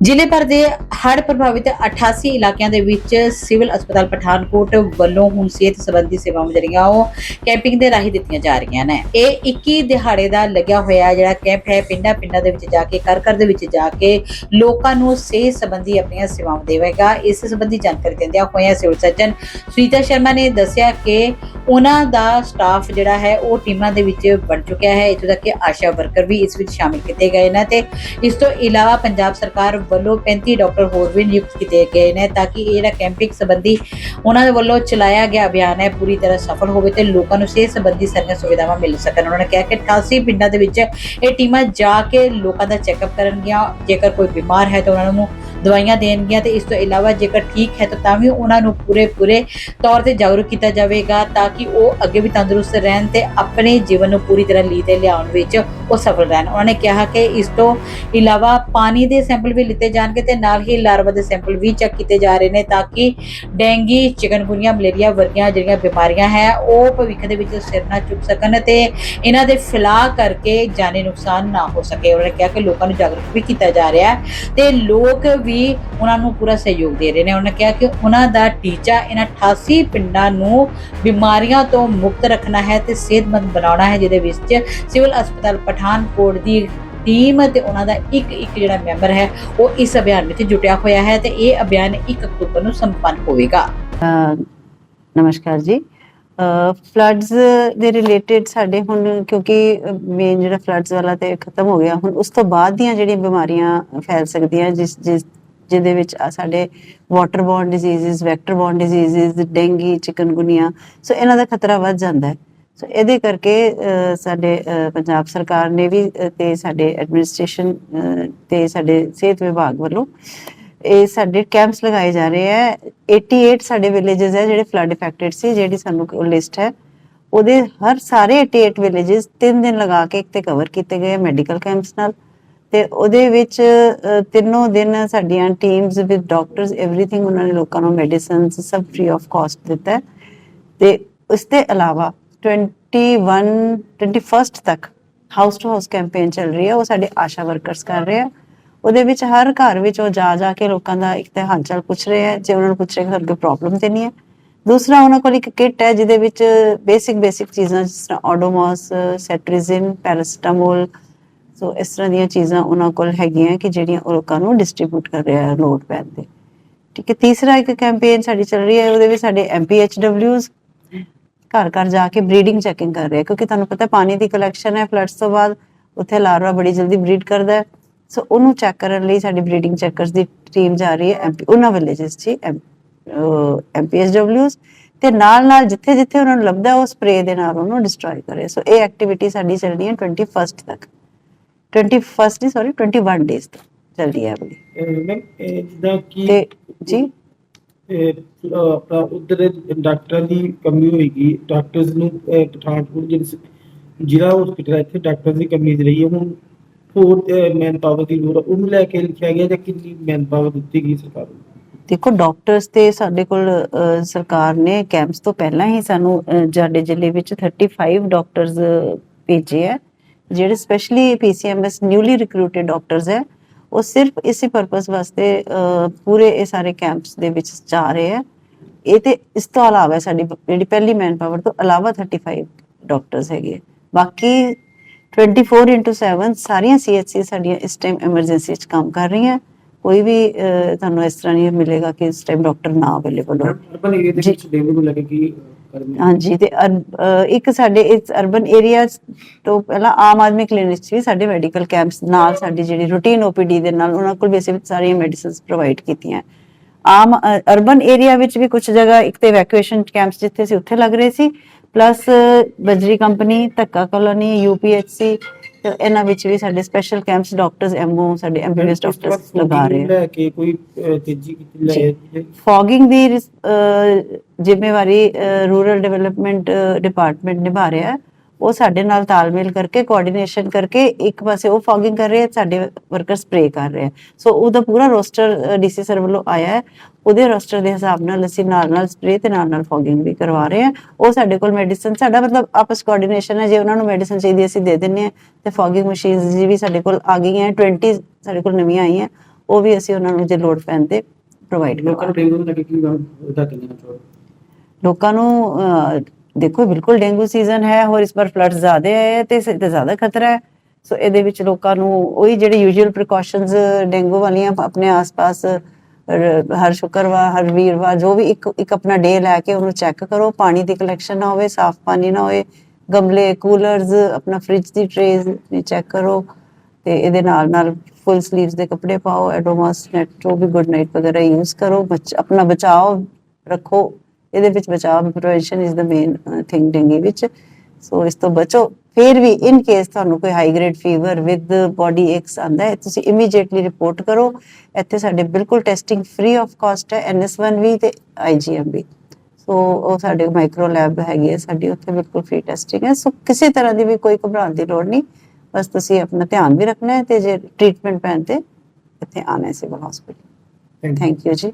ਜ਼ਿਲ੍ਹੇ ਭਰ ਦੇ ਹੜ੍ਹ ਪ੍ਰਭਾਵਿਤ 88 ਇਲਾਕਿਆਂ ਦੇ ਵਿੱਚ ਸਿਵਲ ਹਸਪਤਾਲ ਪਠਾਨਕੋਟ ਵੱਲੋਂ ਹੁਣ ਸਿਹਤ ਸੰਬੰਧੀ ਸੇਵਾਵਾਂ ਜਿਹੜੀਆਂ ਉਹ ਕੈਂਪਿੰਗ ਦੇ ਰਾਹੀਂ ਦਿੱਤੀਆਂ ਜਾ ਰਹੀਆਂ ਨੇ। ਇਹ 21 ਦਿਹਾੜੇ ਦਾ ਲੱਗਿਆ ਹੋਇਆ ਜਿਹੜਾ ਕੈਂਪ ਹੈ, ਪਿੰਡਾਂ ਪਿੰਡਾਂ ਦੇ ਵਿੱਚ ਜਾ ਕੇ, ਘਰ ਘਰ ਦੇ ਵਿੱਚ ਜਾ ਕੇ ਲੋਕਾਂ ਨੂੰ ਸਿਹਤ ਸੰਬੰਧੀ ਆਪਣੀਆਂ ਸੇਵਾਵਾਂ ਦੇਵੇਗਾ। ਇਸ ਸੰਬੰਧੀ ਜਾਣਕਾਰੀ ਦਿੰਦਿਆਂ ਹੋਇਆਂ ਸਿਵਲ ਸਰਜਨ ਸੁਨੀਤਾ ਸ਼ਰਮਾ ਨੇ ਦੱਸਿਆ ਕਿ ਉਹਨਾਂ ਦਾ ਸਟਾਫ ਜਿਹੜਾ ਹੈ, ਉਹ ਟੀਮਾਂ ਦੇ ਵਿੱਚ ਬਣ ਚੁੱਕਿਆ ਹੈ। ਇੱਥੋਂ ਤੱਕ ਕਿ ਆਸ਼ਾ ਵਰਕਰ ਵੀ ਇਸ ਵਿੱਚ ਸ਼ਾਮਿਲ ਕੀਤੇ ਗਏ ਨੇ ਤੇ ਇਸ ਤੋਂ ਇਲਾਵਾ ਪੰਜਾਬ ਸਰਕਾਰ ਵੱਲੋਂ 35 ਡਾਕਟਰ ਹੋਰ ਵੀ ਨਿਯੁਕਤ ਕੀਤੇ ਗਏ ਨੇ ਤਾਂ ਕਿ ਇਹ ਜਿਹੜਾ ਕੈਂਪਿੰਗ ਸੰਬੰਧੀ ਉਹਨਾਂ ਦੇ ਵੱਲੋਂ ਚਲਾਇਆ ਗਿਆ ਅਭਿਆਨ ਹੈ, ਪੂਰੀ ਤਰ੍ਹਾਂ ਸਫਲ ਹੋਵੇ ਤੇ ਲੋਕਾਂ ਨੂੰ ਸਿਹਤ ਸੰਬੰਧੀ ਸਾਰੀਆਂ ਸੁਵਿਧਾਵਾਂ ਮਿਲ ਸਕਣ। ਉਹਨਾਂ ਨੇ ਕਿਹਾ ਕਿ 88 ਪਿੰਡਾਂ ਦੇ ਵਿੱਚ ਇਹ ਟੀਮਾਂ ਜਾ ਕੇ ਲੋਕਾਂ ਦਾ ਚੈੱਕਅਪ ਕਰਨਗੀਆਂ। ਜੇਕਰ ਕੋਈ ਬਿਮਾਰ ਹੈ ਤਾਂ ਉਹਨਾਂ ਨੂੰ ਦਵਾਈਆਂ ਦੇਣਗੀਆਂ ਤੇ ਇਸ ਤੋਂ ਇਲਾਵਾ ਜੇਕਰ ਠੀਕ ਹੈ ਤਾਂ ਤਾਂ ਵੀ ਉਹਨਾਂ ਨੂੰ ਪੂਰੇ ਪੂਰੇ ਤੌਰ ਤੇ ਜਾਗਰੂਕ ਕੀਤਾ ਜਾਵੇਗਾ ਤਾਂ ਕਿ ਉਹ ਅੱਗੇ ਵੀ ਤੰਦਰੁਸਤ ਰਹਿਣ ਤੇ ਆਪਣੇ ਜੀਵਨ ਨੂੰ ਪੂਰੀ ਤਰ੍ਹਾਂ ਲੀਤੇ ਲਿਆਉਣ ਵਿੱਚ ਉਹ ਸਫਲ ਰਹਿਣ ਉਹਨਾਂ ਨੇ ਕਿਹਾ ਕਿ ਇਸ ਤੋਂ ਇਲਾਵਾ ਪਾਣੀ ਦੇ ਸੈਂਪਲ ਵੀ ਲਿੱਤੇ ਜਾਣਗੇ ਤੇ ਨਾਲ ਹੀ ਲਾਰਵਾ ਦੇ ਸੈਂਪਲ ਵੀ ਚੈੱਕ ਕੀਤੇ ਜਾ ਰਹੇ ਨੇ ਤਾਂ ਕਿ ਡੈਂਗੀ, ਚਿਕਨਗੁਨੀਆ, ਮਲੇਰੀਆ ਵਰਗੀਆਂ ਜਿਹੜੀਆਂ ਬਿਮਾਰੀਆਂ ਹੈ, ਉਹ ਭਵਿੱਖ ਦੇ ਵਿੱਚ ਸਿਰ ਨਾ ਚੁੱਕ ਸਕਣ ਤੇ ਇਹਨਾਂ ਦੇ ਫੈਲਾਅ ਕਰਕੇ ਜਾਨੀ ਨੁਕਸਾਨ ਨਾ ਹੋ ਸਕੇ। ਉਹਨਾਂ ਨੇ ਕਿਹਾ ਕਿ ਲੋਕਾਂ ਨੂੰ ਜਾਗਰੂਕ ਵੀ ਕੀਤਾ ਜਾ ਰਿਹਾ ਹੈ ਤੇ ਲੋਕ ਵੀ ਉਹਨਾਂ ਨੂੰ ਪੂਰਾ ਸਹਿਯੋਗ ਦੇ ਰਹੇ ਨੇ। ਉਹਨਾਂ ਨੇ ਕਿਹਾ ਕਿ ਉਹਨਾਂ ਦਾ ਟੀਚਾ ਇਹਨਾਂ 88 ਪਿੰਡਾਂ ਨੂੰ ਬਿਮਾਰੀਆਂ ਤੋਂ ਮੁਕਤ ਰੱਖਣਾ ਹੈ ਤੇ ਸਿਹਤਮੰਦ ਬਣਾਉਣਾ ਹੈ, ਜਿਹਦੇ ਵਿੱਚ ਸਿਵਲ ਹਸਪਤਾਲ ਪਠਾਨਕੋਟ ਦੀ ਟੀਮ ਤੇ ਉਹਨਾਂ ਦਾ ਇੱਕ ਇੱਕ ਜਿਹੜਾ ਮੈਂਬਰ ਹੈ, ਉਹ ਇਸ ਅਭਿਆਨ ਵਿੱਚ ਜੁਟਿਆ ਹੋਇਆ ਹੈ ਤੇ ਇਹ ਅਭਿਆਨ 1 ਅਕਤੂਬਰ ਨੂੰ ਸੰਪੰਨ ਹੋਵੇਗਾ। ਨਮਸਕਾਰ ਜੀ। ਫਲੱਡਸ ਦੇ ਰਿਲੇਟਡ ਸਾਡੇ ਹੁਣ ਕਿਉਂਕਿ ਮੇਨ ਜਿਹੜਾ ਫਲੱਡਸ ਵਾਲਾ ਤੇ ਖਤਮ ਹੋ ਗਿਆ, ਹੁਣ ਉਸ ਤੋਂ ਬਾਅਦ ਦੀਆਂ ਜਿਹੜੀਆਂ ਬਿਮਾਰੀਆਂ ਫੈਲ ਸਕਦੀਆਂ, ਜਿਸ ਜਿਸ, ਜਿਹਦੇ ਵਿੱਚ ਸਾਡੇ water borne diseases vector borne diseases dengue chikungunya so ਇਹਨਾਂ ਦਾ ਖਤਰਾ ਵੱਧ ਜਾਂਦਾ ਹੈ। ਸੋ ਇਹਦੇ ਕਰਕੇ ਸਾਡੇ ਪੰਜਾਬ ਸਰਕਾਰ ਨੇ ਵੀ ਤੇ ਸਾਡੇ ਐਡਮਿਨਿਸਟ੍ਰੇਸ਼ਨ ਤੇ ਸਾਡੇ ਸਿਹਤ ਵਿਭਾਗ ਵੱਲੋਂ ਇਹ ਸਾਡੇ ਕੈਂਪਸ ਲਗਾਏ ਜਾ ਰਹੇ ਹੈ। 88 ਸਾਡੇ ਵਿਲੇजेस ਹੈ ਜਿਹੜੇ ਫਲੱਡ ਅਫੈਕਟਡ ਸੀ, ਜਿਹੜੀ ਸਾਨੂੰ ਲਿਸਟ ਹੈ। ਉਹਦੇ ਹਰ ਸਾਰੇ 88 ਵਿਲੇजेस 3 ਦਿਨ ਲਗਾ ਕੇ ਇੱਕ ਤੇ ਕਵਰ ਕੀਤੇ ਗਏ ਮੈਡੀਕਲ ਕੈਂਪਸ ਨਾਲ। ਤੇ ਉਹਦੇ ਵਿੱਚ ਤਿੰਨੋਂ ਦਿਨ ਸਾਡੀਆਂ ਟੀਮਸ ਵਿਦ ਡਾਕਟਰਸ एवरीथिंग ਉਹਨਾਂ ਨੇ ਲੋਕਾਂ ਨੂੰ ਮੈਡੀਸਨਸ ਸਭ ਫ੍ਰੀ ਆਫ ਕਾਸਟ ਦਿੱਤਾ ਤੇ ਉਸ ਦੇ ਇਲਾਵਾ 21 21st ਤੱਕ ਹਾਊਸ ਟੂ ਹਾਊਸ ਕੈਂਪੇਨ ਚੱਲ ਰਹੀ ਹੈ। ਉਹ ਸਾਡੇ ਆਸ਼ਾ ਵਰਕਰਸ ਕਰ ਰਹੇ ਆ। ਉਹਦੇ ਵਿੱਚ ਹਰ ਘਰ ਵਿੱਚ ਉਹ ਜਾ ਜਾ ਕੇ ਲੋਕਾਂ ਦਾ ਇੱਕ ਤਾਂ ਹਾਲ ਚਾਲ ਪੁੱਛ ਰਹੇ ਆ। ਜੇ ਉਹਨਾਂ ਨੂੰ ਪੁੱਛ ਰਹੇ ਕਿ ਤੁਹਾਨੂੰ ਕੋਈ ਪ੍ਰੋਬਲਮ ਤੇ ਨਹੀਂ ਹੈ ਦੂਸਰਾ ਉਹਨਾਂ ਕੋਲ ਇੱਕ ਕਿੱਟ ਹੈ ਜਿਹਦੇ ਵਿੱਚ ਬੇਸਿਕ ਬੇਸਿਕ ਚੀਜ਼ਾਂ ਜਿਸ ਤਰ੍ਹਾਂ ਆਡੋਮੋਸ ਸੈਟਰੀਜ਼ਿਨ ਪੈਰਾਸਟਾਮੋਲ ਸੋ ਇਸ ਤਰ੍ਹਾਂ ਦੀਆਂ ਚੀਜ਼ਾਂ ਉਹਨਾਂ ਕੋਲ ਹੈਗੀਆਂ ਕਿ ਜਿਹੜੀਆਂ ਉਹ ਲੋਕਾਂ ਨੂੰ ਡਿਸਟ੍ਰੀਬਿਊਟ ਕਰ ਰਿਹਾ ਲੋਡ ਪੈਣ ਤੇ। ਠੀਕ ਹੈ, ਤੀਸਰਾ ਇੱਕ ਕੈਂਪੇਨ ਸਾਡੀ ਚੱਲ ਰਹੀ ਹੈ। ਉਹਦੇ ਵਿੱਚ ਸਾਡੇ ਐਮਪੀਐਚਡਬਲਯੂਜ਼ ਘਰ ਘਰ ਜਾ ਕੇ ਬਰੀਡਿੰਗ ਚੈਕਿੰਗ ਕਰ ਰਹੇ ਆ ਕਿਉਂਕਿ ਤੁਹਾਨੂੰ ਪਤਾ ਪਾਣੀ ਦੀ ਕਲੈਕਸ਼ਨ ਹੈ ਫਲੱਡਸ ਤੋਂ ਬਾਅਦ ਉੱਥੇ ਲਾਰਵਾ ਬੜੀ ਜਲਦੀ ਬਰੀਡ ਕਰਦਾ ਹੈ। ਸੋ ਉਹਨੂੰ ਚੈੱਕ ਕਰਨ ਲਈ ਸਾਡੀ ਬਰੀਡਿੰਗ ਚੈਕਰਸ ਦੀ ਟੀਮ ਜਾ ਰਹੀ ਹੈ MP ਉਹਨਾਂ ਵਿਲੇजेस 'ਚ ਐਮਪੀਐਸਡਬਲਯੂਜ਼ ਤੇ ਨਾਲ ਨਾਲ ਜਿੱਥੇ ਜਿੱਥੇ ਉਹਨਾਂ ਨੂੰ ਲੱਭਦਾ ਉਹ ਸਪਰੇ ਦੇ ਨਾਲ ਉਹਨੂੰ ਡਿਸਟਰੋਏ ਕਰੇ ਸੋ ਇਹ ਐਕਟੀਵਿਟੀ ਸਾਡੀ ਚੱਲਣੀ ਹੈ 21st ਤੱਕ। 21st ਨਹੀਂ ਸੌਰੀ 21 ਡੇਜ਼ ਤੱਕ ਚੱਲਦੀ ਹੈ ਅਗਲੀ ਮੈਮ ਜਿੱਦਾਂ ਕਿ ਜੀ? ਆਪਣਾ ਉਧਰ ਡਾਕਟਰਾਂ ਦੀ ਕਮੀ ਹੋਏਗੀ। ਡਾਕਟਰਸ ਨੂੰ ਪਠਾਨਕੋਟ ਜਿਹੜੇ ਜ਼ਿਲ੍ਹਾ ਹਸਪੀਟਲ ਇੱਥੇ ਡਾਕਟਰ ਦੀ ਕਮੀ ਰਹੀ ਹੈ, ਹੁਣ ਹੋਰ ਮੈਨ ਪਾਵਰ ਦੀ ਲੋੜ ਉਹਨੂੰ ਲੈ ਕੇ ਲਿਖਿਆ ਗਿਆ ਜਾਂ ਕਿੰਨੀ ਮੈਨ ਪਾਵਰ ਦਿੱਤੀ ਗਈ ਸਰਕਾਰ ਨੂੰ? ਦੇਖੋ ਡਾਕਟਰਸ ਤੇ ਸਾਡੇ ਕੋਲ ਸਰਕਾਰ ਨੇ ਕੈਂਪਸ ਤੋਂ ਪਹਿਲਾਂ ਹੀ ਸਾਨੂੰ ਸਾਡੇ ਜ਼ਿਲ੍ਹੇ ਵਿੱਚ 35 ਡਾਕਟਰਸ ਭੇਜੇ ਹੈ ਜਿਹੜੇ specially PCMS newly recruited doctors ਹੈ। ਉਹ ਸਿਰਫ ਇਸੇ ਪਰਪਸ ਵਾਸਤੇ ਪੂਰੇ ਇਹ ਸਾਰੇ ਕੈਂਪਸ ਦੇ ਵਿੱਚ ਜਾ ਰਹੇ ਹੈ। ਇਹ ਤੇ ਇਸ ਤੋਂ ਇਲਾਵਾ ਸਾਡੀ ਜਿਹੜੀ ਪਹਿਲੀ ਮੈਨ ਪਾਵਰ ਤੋਂ ਇਲਾਵਾ 35 ਡਾਕਟਰਸ ਹੈਗੇ ਬਾਕੀ 24/7 ਸਾਰੀਆਂ ਸੀਐਚਸੀ ਸਾਡੀਆਂ ਇਸ ਟਾਈਮ ਐਮਰਜੈਂਸੀ 'ਚ ਕੰਮ ਕਰ ਰਹੀਆਂ। ਕੋਈ ਵੀ ਤੁਹਾਨੂੰ ਇਸ ਤਰ੍ਹਾਂ ਨਹੀਂ ਮਿਲੇਗਾ ਕਿ ਇਸ ਟਾਈਮ ਡਾਕਟਰ ਨਾ ਅਵੇਲੇਬਲ ਹੋ ਅਰਬਨ ਏਰੀਆ ਦੇ। ਵਿੱਚ ਡੇਂਗੂ ਨੂੰ ਲੈ ਕੇ ਹਾਂਜੀ ਤੇ ਅਰ- ਅਹ, ਇੱਕ ਸਾਡੇ ਇਸ ਅਰਬਨ ਏਰੀਆ ਤੋਂ ਪਹਿਲਾਂ ਆਮ ਆਦਮੀ ਕਲੀਨਿਕ 'ਚ ਵੀ ਸਾਡੇ ਮੈਡੀਕਲ ਕੈਂਪਸ ਨਾਲ ਸਾਡੀ ਜਿਹੜੀ ਰੂਟੀਨ ਓਪੀਡੀ ਦੇ ਨਾਲ ਉਹਨਾਂ ਕੋਲ ਵੀ ਸਾਰੀਆਂ ਮੈਡੀਸਿਨਸ ਪ੍ਰੋਵਾਈਡ ਕੀਤੀਆਂ। ਆਮ ਅਰਬਨ ਏਰੀਆ ਵਿੱਚ ਵੀ ਕੁਝ ਜਗ੍ਹਾ ਇੱਕ ਤੇ ਇਵੈਕੂਏਸ਼ਨ ਕੈਂਪਸ ਜਿੱਥੇ ਸੀ ਉੱਥੇ ਲੱਗ ਰਹੇ ਸੀ plus Bajri company Dhakka colony UPHC ਤੇ ਇਹਨਾਂ ਵਿੱਚ ਵੀ ਸਾਡੇ ਸਪੈਸ਼ਲ ਕੈਂਪਸ ਡਾਕਟਰਸ ਐਮਓ ਸਾਡੇ ਐਮਬੀਬੀਐਸ ਡਾਕਟਰਸ ਲਗਾ ਰਹੇ ਲੈ ਕੇ ਕੋਈ ਤੇਜ਼ੀ ਕੀਤੀ ਲੈ। ਫੌਗਿੰਗ ਦੀ ਜ਼ਿੰਮੇਵਾਰੀ ਰੂਰਲ ਡਿਵੈਲਪਮੈਂਟ ਡਿਪਾਰਟਮੈਂਟ ਨਿਭਾ ਰਿਹਾ। ਹੈ ਉਹ ਸਾਡੇ ਨਾਲ ਤਾਲਮੇਲ ਕਰਕੇ ਕੋਆਰਡੀਨੇਸ਼ਨ ਕਰਕੇ ਇੱਕ ਪਾਸੇ ਉਹ ਫੌਗਿੰਗ ਕਰ ਰਹੇ ਹੈ ਸਾਡੇ ਵਰਕਰ ਸਪਰੇ ਕਰ ਰਹੇ ਹੈ ਸੋ ਉਹਦਾ ਪੂਰਾ ਰੋਸਟਰ ਡੀਸੀ ਸਰ ਵੱਲੋਂ ਆਇਆ ਹੈ। ਉਹਦੇ ਰੋਸਟਰ ਦੇ ਹਿਸਾਬ ਨਾਲ ਅਸੀਂ ਨਾਲ ਨਾਲ ਸਪਰੇ ਤੇ ਨਾਲ ਨਾਲ ਫੌਗਿੰਗ ਵੀ ਕਰਵਾ ਰਹੇ ਹਾਂ। ਉਹ ਸਾਡੇ ਕੋਲ ਮੈਡੀਸਨ ਸਾਡਾ ਮਤਲਬ ਆਪਸ ਕੋਆਰਡੀਨੇਸ਼ਨ ਹੈ। ਜੇ ਉਹਨਾਂ ਨੂੰ ਮੈਡੀਸਨ ਚਾਹੀਦੀ ਅਸੀਂ ਦੇ ਦਿੰਨੇ ਆ ਤੇ ਫੌਗਿੰਗ ਮਸ਼ੀਨਸ ਜੀ ਵੀ ਸਾਡੇ ਕੋਲ ਆ ਗਈਆਂ 20 ਸਾਡੇ ਕੋਲ ਨਵੀਆਂ ਆਈਆਂ। ਉਹ ਵੀ ਅਸੀਂ ਉਹਨਾਂ ਨੂੰ ਜੇ ਲੋੜ ਪੈਣ ਤੇ ਪ੍ਰੋਵਾਈਡ ਲੋਕਾਂ ਕਰਵਾ ਨੂੰ ਡੇਂਗੂ ਦਾ ਕੀ ਉਹਦਾ ਕਿੰਨਾ ਚੋਰ ਲੋਕਾਂ ਨੂੰ ਦੇਖੋ, ਬਿਲਕੁਲ ਡੇਂਗੂ ਸੀਜ਼ਨ ਹੈ ਹੋਰ ਇਸ ਵਾਰ ਫਲੱਡ ਜ਼ਿਆਦਾ ਹੈ ਤੇ ਤੇ ਜ਼ਿਆਦਾ ਖਤਰਾ ਹੈ। ਸੋ ਇਹਦੇ ਵਿੱਚ ਲੋਕਾਂ ਨੂੰ ਉਹੀ ਜਿਹੜੇ ਯੂਜੂਅਲ ਪ੍ਰੀਕਾਸ਼ਨਸ ਡੇਂਗੂ ਵਾਲੀਆਂ ਆਪਣੇ ਆਸ-ਪਾਸ ਹਰ ਸ਼ੁੱਕਰਵਾਰ, ਹਰ ਵੀਰਵਾਰ, ਜੋ ਵੀ ਇੱਕ ਇੱਕ ਆਪਣਾ ਡੇ ਲੈ ਕੇ ਉਹਨੂੰ ਚੈੱਕ ਕਰੋ। ਪਾਣੀ ਦੀ ਕਲੈਕਸ਼ਨ ਨਾ ਹੋਵੇ, ਸਾਫ਼ ਪਾਣੀ ਨਾ ਹੋਵੇ ਗਮਲੇ ਕੂਲਰਸ ਆਪਣਾ ਫ੍ਰਿਜ ਦੀ ਟਰੇਜ਼ ਵੀ ਚੈੱਕ ਕਰੋ ਤੇ ਇਹਦੇ ਨਾਲ ਨਾਲ ਫੁੱਲ ਸਲੀਵਸ ਦੇ ਕੱਪੜੇ ਪਾਓ ਐਡੋਮਾਸ ਨੈਟ ਜੋ ਵੀ ਗੁੱਡ ਨਾਈਟ ਵਗੈਰਾ ਯੂਜ਼ ਕਰੋ। ਬਚ- ਆਪਣਾ ਬਚਾਓ ਰੱਖੋ। ਇਹਦੇ ਵਿੱਚ ਬਚਾਅ ਪ੍ਰੀਵੈਂਸ਼ਨ ਇਜ਼ ਦਾ ਮੇਨ ਥਿੰਗ ਡੇਂਗੀ ਵਿੱਚ। ਸੋ ਇਸ ਤੋਂ ਬਚੋ। ਫਿਰ ਵੀ ਇਨ ਕੇਸ ਤੁਹਾਨੂੰ ਕੋਈ high grade fever with body aches ਆਂਦਾ ਹੈ ਤੁਸੀਂ ਇਮੀਡੀਏਟਲੀ ਰਿਪੋਰਟ ਕਰੋ। ਇੱਥੇ ਸਾਡੇ ਬਿਲਕੁਲ ਟੈਸਟਿੰਗ ਫ੍ਰੀ ਆਫ ਕਾਸਟ ਹੈ ਐਨਐਸ1 ਵੀ ਤੇ ਆਈਜੀਐਮ ਵੀ। ਸੋ ਉਹ ਸਾਡੇ ਮਾਈਕਰੋ ਲੈਬ ਹੈਗੀ ਹੈ ਸਾਡੀ ਉੱਥੇ ਬਿਲਕੁਲ ਫ੍ਰੀ ਟੈਸਟਿੰਗ ਹੈ। ਸੋ ਕਿਸੇ ਤਰ੍ਹਾਂ ਦੀ ਵੀ ਕੋਈ ਘਬਰਾਉਣ ਦੀ ਲੋੜ ਨਹੀਂ। ਬਸ ਤੁਸੀਂ ਆਪਣਾ ਧਿਆਨ ਵੀ ਰੱਖਣਾ ਹੈ ਤੇ ਜੇ ਟ੍ਰੀਟਮੈਂਟ ਪੈਣ ਤੇ ਇੱਥੇ ਆਣਾ ਹੈ ਸਿਵਲ ਹਸਪੀਟਲ ਥੈਂਕ ਯੂ ਜੀ।